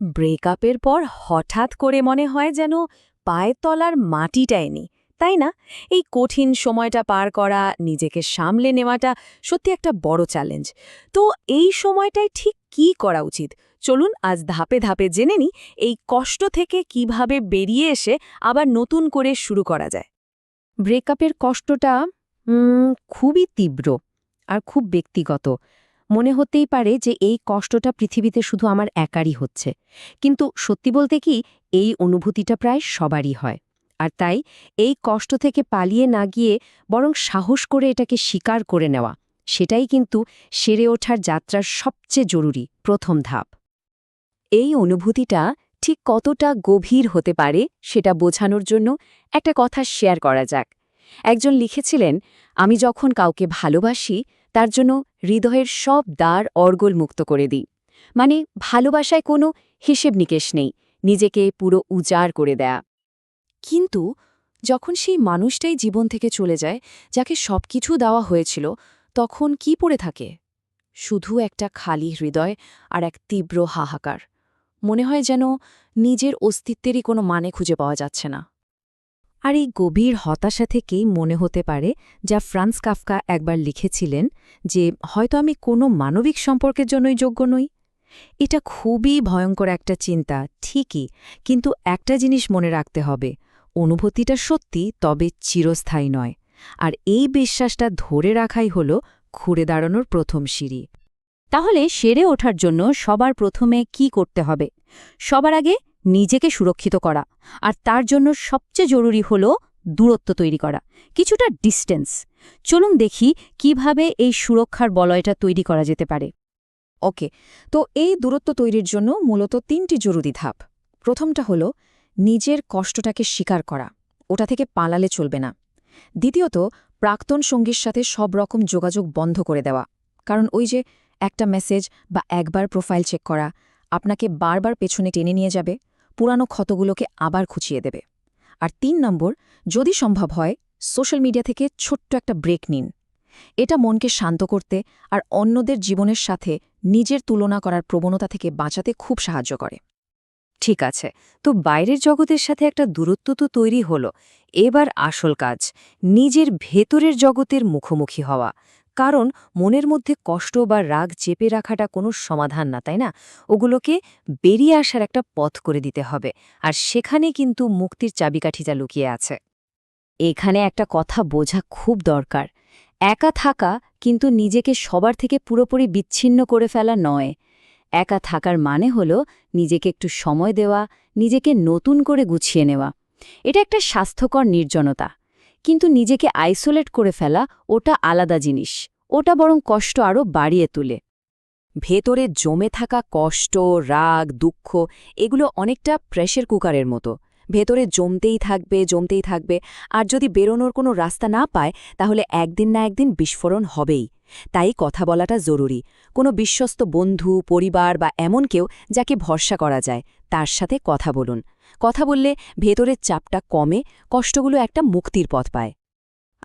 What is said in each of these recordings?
ব্রেকআপের পর হঠাৎ করে মনে হয় যেন পায়ের তলার মাটিটাই নেই তাই না? এই কঠিন সময়টা পার করা, নিজেকে সামলে নেওয়াটা সত্যি একটা বড় চ্যালেঞ্জ তো এই সময়টায় ঠিক কি করা উচিত? চলুন আজ ধাপে ধাপে জেনে নি এই কষ্ট থেকে কীভাবে বেরিয়ে এসে আবার নতুন করে শুরু করা যায়। ব্রেকআপের কষ্টটা খুবই তীব্র আর খুব ব্যক্তিগত। মনে হতেই পারে যে এই কষ্টটা পৃথিবীতে শুধু আমার একারই হচ্ছে। কিন্তু সত্যি বলতে কি, এই অনুভূতিটা প্রায় সবারই হয়। আর তাই এই কষ্ট থেকে পালিয়ে না গিয়ে বরং সাহস করে এটাকে স্বীকার করে নেওয়া, সেটাই কিন্তু সেরে ওঠার যাত্রার সবচেয়ে জরুরি, প্রথম ধাপ। এই অনুভূতিটা ঠিক কতটা গভীর হতে পারে সেটা বোঝানোর জন্য একটা কথা শেয়ার করা যাক। একজন লিখেছিলেন, আমি যখন কাউকে ভালোবাসি তার জন্য হৃদয়ের সব দ্বার অর্গল মুক্ত করে দিই। মানে ভালোবাসায় কোনো হিসেব নিকেশ নেই, নিজেকে পুরো উজাড় করে দেয়া। কিন্তু যখন সেই মানুষটাই জীবন থেকে চলে যায়, যাকে সবকিছু দেওয়া হয়েছিল, তখন কি পড়ে থাকে? শুধু একটা খালি হৃদয় আর এক তীব্র হাহাকার। মনে হয় যেন নিজের অস্তিত্বেরই কোনো মানে খুঁজে পাওয়া যাচ্ছে না। আর এই গভীর হতাশা থেকেই মনে হতে পারে যা ফ্রান্স কাফকা একবার লিখেছিলেন যে, হয়তো আমি কোনো মানবিক সম্পর্কের জন্যই যোগ্য নই। এটা খুবই ভয়ঙ্কর একটা চিন্তা, ঠিকই, কিন্তু একটা জিনিস মনে রাখতে হবে, অনুভূতিটা সত্যি তবে চিরস্থায়ী নয়, আর এই বিশ্বাসটা ধরে রাখাই হল ঘুরে দাঁড়ানোর প্রথম সিঁড়ি। তাহলে সেরে ওঠার জন্য সবার প্রথমে কি করতে হবে? সবার আগে নিজেকে সুরক্ষিত করা। আর তার জন্য সবচেয়ে জরুরি হল দূরত্ব তৈরি করা। কিছুটা ডিস্টেন্স চলুন দেখি কীভাবে এই সুরক্ষার বলয়টা তৈরি করা যেতে পারে। ওকে, তো এই দূরত্ব তৈরির জন্য মূলত তিনটি জরুরি ধাপ। প্রথমটা হল নিজের কষ্টটাকে স্বীকার করা। ওটা থেকে পালালে চলবে না। দ্বিতীয়ত, প্রাক্তন সঙ্গীর সাথে সব রকম যোগাযোগ বন্ধ করে দেওয়া। কারণ ওই যে একটা মেসেজ বা একবার প্রোফাইল চেক করা, আপনাকে বারবার পেছনে টেনে নিয়ে যাবে। পুরানো ক্ষতগুলোকে আবার খুঁচিয়ে দেবে। আর তিন নম্বর, যদি সম্ভব হয়, সোশ্যাল মিডিয়া থেকে ছোট্ট একটা ব্রেক নিন। এটা মনকে শান্ত করতে আর অন্যদের জীবনের সাথে নিজের তুলনা করার প্রবণতা থেকে বাঁচাতে খুব সাহায্য করে। ঠিক আছে, তো বাইরের জগতের সাথে একটা দূরত্ব তো তৈরি হলো। এবার আসল কাজ, নিজের ভেতরের জগতের মুখোমুখি হওয়া। কারণ মনের মধ্যে কষ্ট বা রাগ চেপে রাখাটা কোনো সমাধান না, তাই না? ওগুলোকে বেরিয়ে আসার একটা পথ করে দিতে হবে। আর সেখানে কিন্তু মুক্তির চাবিকাঠিটা লুকিয়ে আছে। এখানে একটা কথা বোঝা খুব দরকার। একা থাকা কিন্তু নিজেকে সবার থেকে পুরোপুরি বিচ্ছিন্ন করে ফেলা নয়। একা থাকার মানে হল নিজেকে একটু সময় দেওয়া, নিজেকে নতুন করে গুছিয়ে নেওয়া। এটা একটা স্বাস্থ্যকর নির্জনতা। কিন্তু নিজেকে আইসোলেট করে ফেলা ওটা আলাদা জিনিস। ওটা বরং কষ্ট আরও বাড়িয়ে তুলে। ভেতরে জমে থাকা কষ্ট, রাগ, দুঃখ, এগুলো অনেকটা প্রেশার কুকারের মতো। ভেতরে জমতেই থাকবে জমতেই থাকবে। আর যদি বেরোনোর কোনো রাস্তা না পায়, তাহলে একদিন না একদিন বিস্ফোরণ হবেই। তাই কথা বলাটা জরুরি। কোনো বিশ্বস্ত বন্ধু, পরিবার বা এমন কেউ যাকে ভরসা করা যায়, তার সাথে কথা বলুন। কথা বললে ভেতরের চাপটা কমে, কষ্টগুলো একটা মুক্তির পথ পায়।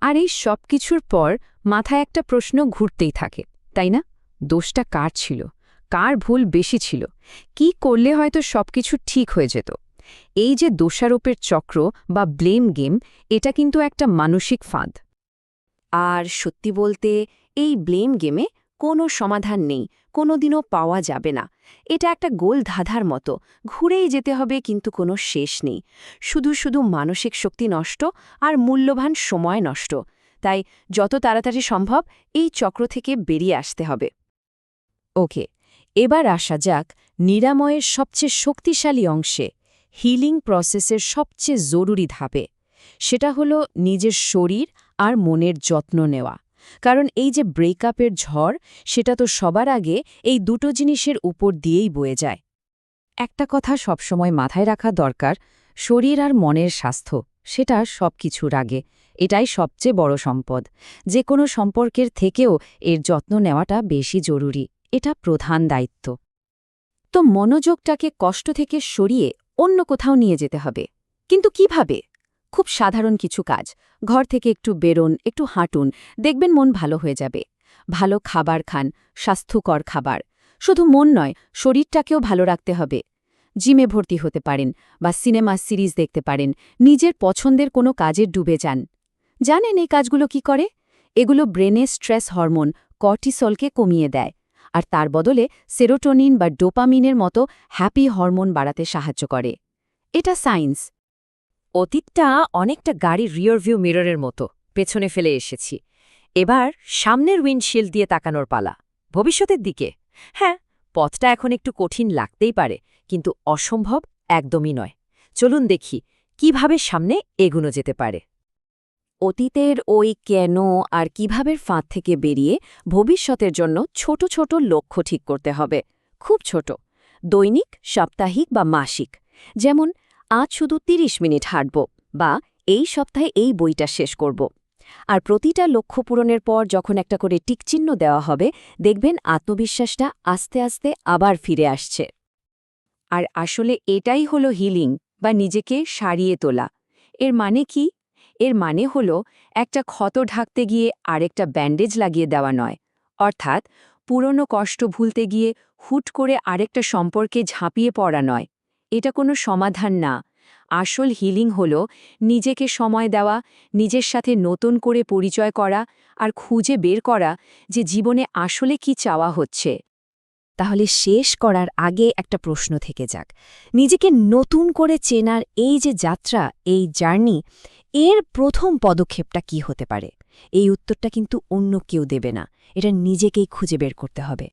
আর এই সব কিছুর পর মাথায় একটা প্রশ্ন ঘুরতেই থাকে, তাই না? দোষটা কার ছিল? কার ভুল বেশি ছিল? কি করলে হয়তো সবকিছু ঠিক হয়ে যেত? এই যে দোষারোপের চক্র বা ব্লেম গেম এটা কিন্তু একটা মানসিক ফাঁদ। আর সত্যি বলতে, এই ব্লেম গেমে কোনো সমাধান নেই, কোনোদিনও পাওয়া যাবে না। এটা একটা গোল ধাঁধার মতো, ঘুরেই যেতে হবে কিন্তু কোনো শেষ নেই। শুধু শুধু মানসিক শক্তি নষ্ট আর মূল্যবান সময় নষ্ট। তাই যত তাড়াতাড়ি সম্ভব এই চক্র থেকে বেরিয়ে আসতে হবে। ওকে, এবার আসা যাক নিরাময়ের সবচেয়ে শক্তিশালী অংশে হিলিং প্রসেসের সবচেয়ে জরুরি ধাপে। সেটা হলো নিজের শরীর আর মনের যত্ন নেওয়া। কারণ এই যে ব্রেকআপের ঝড়, সেটা তো সবার আগে এই দুটো জিনিসের উপর দিয়েই বয়ে যায়। একটা কথা সবসময় মাথায় রাখা দরকার, শরীর আর মনের স্বাস্থ্য, সেটা সব কিছুর আগে, এটাই সবচেয়ে বড় সম্পদ। যে কোনো সম্পর্কের থেকেও এর যত্ন নেওয়াটা বেশি জরুরি, এটা প্রধান দায়িত্ব। তো মনোযোগটাকে কষ্ট থেকে সরিয়ে অন্য কোথাও নিয়ে যেতে হবে। কিন্তু কীভাবে? খুব সাধারণ কিছু কাজ। ঘর থেকে একটু বেরোন, একটু হাঁটুন, দেখবেন মন ভালো হয়ে যাবে। ভালো খাবার খান, স্বাস্থ্যকর খাবার। শুধু মন নয়, শরীরটাকেও ভালো রাখতে হবে। জিমে ভর্তি হতে পারেন বা সিনেমা সিরিজ দেখতে পারেন, নিজের পছন্দের কোনো কাজে ডুবে যান। জানেন এই কাজগুলো কি করে? এগুলো ব্রেনে স্ট্রেস হরমোন কর্টিসলকে কমিয়ে দেয়, আর তার বদলে সেরোটোনিন বা ডোপামিনের মতো হ্যাপি হরমোন বাড়াতে সাহায্য করে। এটা সায়েন্স অতীতটা অনেকটা গাড়ির রিয়ার ভিউ মিররের মতো, পেছনে ফেলে এসেছি। এবার সামনের উইন্ডশিল্ড দিয়ে তাকানোর পালা, ভবিষ্যতের দিকে। হ্যাঁ পথটা এখন একটু কঠিন লাগতেই পারে, কিন্তু অসম্ভব একদমই নয়। চলুন দেখি, কীভাবে সামনে এগুনো যেতে পারে। অতীতের ওই কেন আর কিভাবের ফাঁদ থেকে বেরিয়ে ভবিষ্যতের জন্য ছোট ছোট লক্ষ্য ঠিক করতে হবে। খুব ছোট, দৈনিক, সাপ্তাহিক বা মাসিক। যেমন আজ শুধু ৩০ মিনিট হাঁটব বা এই সপ্তাহে এই বইটা শেষ করব। আর প্রতিটা লক্ষ্য পূরণের পর যখন একটা করে টিকচিহ্ন দেওয়া হবে, দেখবেন আত্মবিশ্বাসটা আস্তে আস্তে আবার ফিরে আসছে। আর আসলে এটাই হলো হিলিং বা নিজেকে সারিয়ে তোলা। এর মানে কি? এর মানে হল একটা ক্ষত ঢাকতে গিয়ে আরেকটা ব্যান্ডেজ লাগিয়ে দেওয়া নয়। অর্থাৎ পুরনো কষ্ট ভুলতে গিয়ে হুট করে আরেকটা সম্পর্কে ঝাঁপিয়ে পড়া নয়। এটা কোনো সমাধান না। আসল হিলিং হল নিজেকে সময় দেওয়া, নিজের সাথে নতুন করে পরিচয় করা আর খুঁজে বের করা যে জীবনে আসলে কি চাওয়া হচ্ছে। তাহলে শেষ করার আগে একটা প্রশ্ন থেকে যাক। নিজেকে নতুন করে চেনার এই যে যাত্রা, এই জার্নি, এর প্রথম পদক্ষেপটা কি হতে পারে? এই উত্তরটা কিন্তু অন্য কেউ দেবে না। এটা নিজেকেই খুঁজে বের করতে হবে।